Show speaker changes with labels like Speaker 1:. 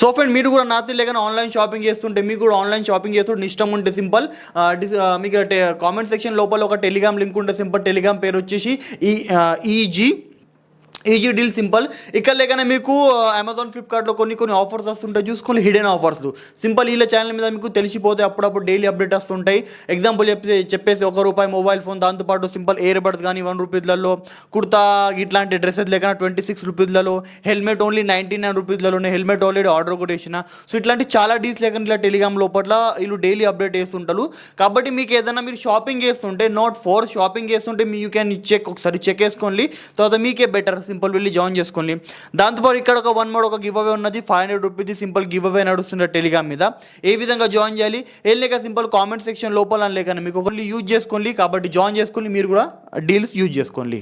Speaker 1: So friend మీరు కూడా నా లేకనే ఆన్లైన్ షాపింగ్ చేస్తుంటే మీకు కూడా ఆన్లైన్ షాపింగ్ చేస్తుంటే ఇష్టం ఉంటే సింపుల్ మీకు కామెంట్ సెక్షన్ లోపల ఒక టెలిగ్రామ్ లింక్ ఉంటే సింపుల్ టెలిగ్రామ్ పేరు వచ్చేసి e, ఈ ఈజీ ఈజీ డీల్ సింపుల్. ఇక్కడ లేకనే మీకు అమెజాన్ ఫ్లిప్కార్ట్లో కొన్ని కొన్ని ఆఫర్స్ వస్తుంటాయి. చూసుకొని హిడెన్ ఆఫర్స్ సింపుల్ వీళ్ళ ఛానల్ మీద మీకు తెలిసిపోతే అప్పుడప్పుడు డైలీ అప్డేట్ వస్తుంటాయి. ఎగ్జాంపుల్ చెప్పి చెప్పేసి ఒక రూపాయి మొబైల్ ఫోన్ దాంతోపాటు సింపుల్ ఎయిర్ బడ్స్ కానీ వన్ రూపీస్లలో కుర్తా ఇట్లాంటి డ్రెస్సెస్ లేకనే ట్వంటీ సిక్స్ రూపీస్లలో హెల్మెట్ ఓన్లీ నైంటీ నైన్ రూపీస్లలోనే హెల్మెట్ ఆల్రెడీ ఆర్డర్ కూడా వేసిన. సో ఇట్లాంటి చాలా డీల్స్ లేకుండా ఇట్లా టెలిగ్రామ్ లోపల వీళ్ళు డైలీ అప్డేట్ చేస్తుంటారు. కాబట్టి మీకు ఏదైనా మీరు షాపింగ్ చేస్తుంటే నాట్ ఫోర్ షాపింగ్ చేస్తుంటే మీ యూ క్యాన్ చెక్ ఒకసారి చెక్ చేసుకోండి. తర్వాత మీకే బెటర్ సింపుల్ వెళ్ళి జాయిన్ చేసుకోండి. దాంతోపాటు ఇక్కడ ఒక వన్ మోడ్ ఒక గివ్ అవే ఉన్నది five hundred rupees simple give away నడుస్తుంది టెలిగ్రామ్ మీద. ఏ విధంగా జాయిన్ చేయాలి? ఏం లేక సింపుల్ కామెంట్ సెక్షన్ లోపల లేక మీకు ఒకళ్ళు యూజ్ చేసుకోండి. కాబట్టి జాయిన్ చేసుకోండి. మీరు కూడా డీల్స్ యూజ్ చేసుకోండి.